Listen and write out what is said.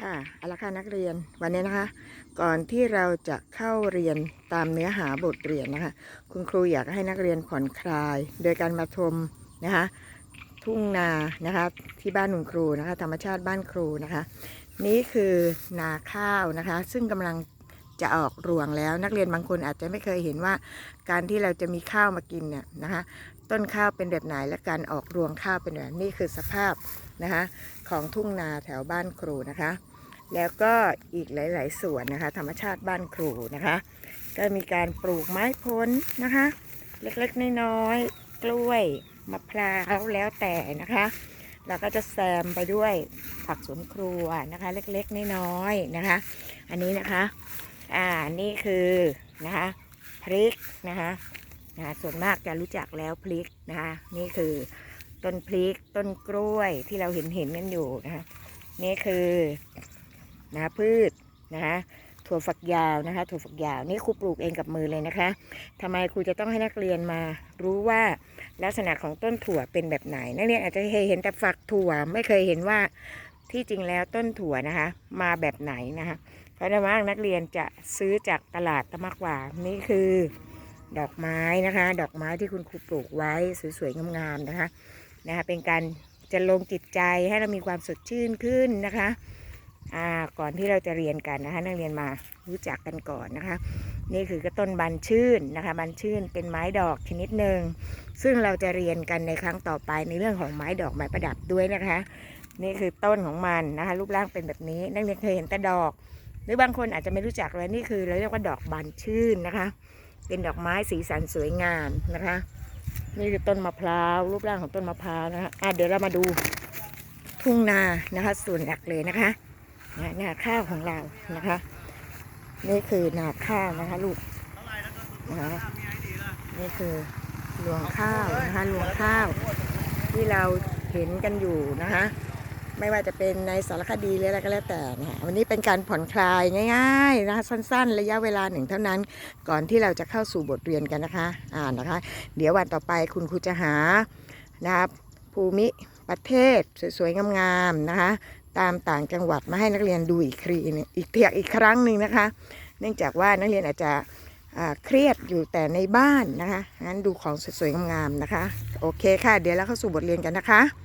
ค่ะเอาละค่ะนักเรียนวันนี้นะคะ ก่อนที่เราจะเข้าเรียนตามเนื้อหาบทเรียนนะคะ คุณครูอยากให้นักเรียนผ่อนคลาย โดยการมาชมนะคะ ทุ่งนานะคะที่บ้านคุณครูนะคะ ธรรมชาติบ้านครูนะคะ นี่คือนาข้าวนะคะ ซึ่งกำลังจะออกรวงแล้วนักเรียนบางคนอาจจะไม่เคยเห็นว่า การที่เราจะมีข้าวมากินเนี่ยนะคะ ต้นข้าวเป็นแบบไหนและการออกรวงข้าวเป็นแบบนี่คือสภาพ นะคะของทุ่งนาแถวบ้านครูนะคะ แล้วก็อีกหลาย ๆ ส่วนนะคะ ธรรมชาติบ้านครูนะคะ ก็มีการปลูกไม้พ้นนะคะ เล็กๆน้อยๆกล้วยมะพร้าวแล้วแต่นะคะเราก็จะแซมไปด้วยผักสวนครัวนะคะ เล็กๆน้อยๆนะคะ อันนี้นะคะอ่านี่คือนะคะพริกนะคะนะคะส่วนมากจะรู้จักแล้วพริกนะคะนี่คือ ต้นพริกต้นกล้วยที่เราเห็นเห็นกันอยู่นะคะนี่คือนะพืชนะคะถั่วฝักยาวนะคะถั่วฝักยาวนี่ครูปลูกเองกับมือเลยนะคะทำไมครูจะต้องให้นักเรียนมารู้ว่าลักษณะของต้นถั่วเป็นแบบไหน นักเรียนอาจจะเคยเห็นแต่ฝักถั่วไม่เคยเห็นว่าที่จริงแล้วต้นถั่วนะคะ มาแบบไหนนะคะเพราะฉะนั้นนักเรียนจะซื้อจากตลาดมากกว่านี่คือดอกไม้นะคะ ดอกไม้ที่คุณครูปลูกไว้สวยๆงามๆนะคะ นะคะเป็นการจะลงจิตใจให้เรามีความสดชื่นขึ้นนะคะอ่าก่อนที่เราจะเรียนกันนะคะ นักเรียนมารู้จักกันก่อนนะคะ นี่คือกระต้นบันชื่นนะคะบันชื่นเป็นไม้ดอกชนิดหนึ่งซึ่งเราจะเรียนกันในครั้งต่อไปในเรื่องของไม้ดอกไม้ประดับด้วยนะคะ นี่คือต้นของมันนะคะ รูปร่างเป็นแบบนี้ นักเรียนเคยเห็นแต่ดอก หรือบางคนอาจจะไม่รู้จักเลยนี่คือเราเรียกว่าดอกบานชื่นนะคะ เป็นดอกไม้สีสันสวยงามนะคะ นี่คือต้นมะพร้าว รูปร่างของต้นมะพร้าวนะคะอะเดี๋ยวเรามาดูทุ่งนานะคะ ส่วนหลักเลยนะคะนะนาข้าวของเรานะคะ นี่คือนาข้าวนะคะลูกนะคะนี่คือรวงข้าวนะคะรวงข้าว ที่เราเห็นกันอยู่นะคะ ไม่ว่าจะเป็นในสารคดีหรืออะไรก็แล้วแต่นะคะวันนี้เป็นการผ่อนคลายง่ายๆนะคะสั้นๆ ระยะเวลาหนึ่งเท่านั้น ก่อนที่เราจะเข้าสู่บทเรียนกันนะคะอ่านนะคะ เดี๋ยววันต่อไปคุณครูจะหานะครับภูมิประเทศสวยๆงามๆนะคะ ตามต่างจังหวัดมาให้นักเรียนดูอีกครีอีกเพียอีกครั้งหนึ่งนะคะ เนื่องจากว่านักเรียนอาจจะเครียดอยู่แต่ในบ้านนะคะงั้นดูของสวยๆงามๆนะคะ โอเคค่ะ เดี๋ยวเราเข้าสู่บทเรียนกันนะคะ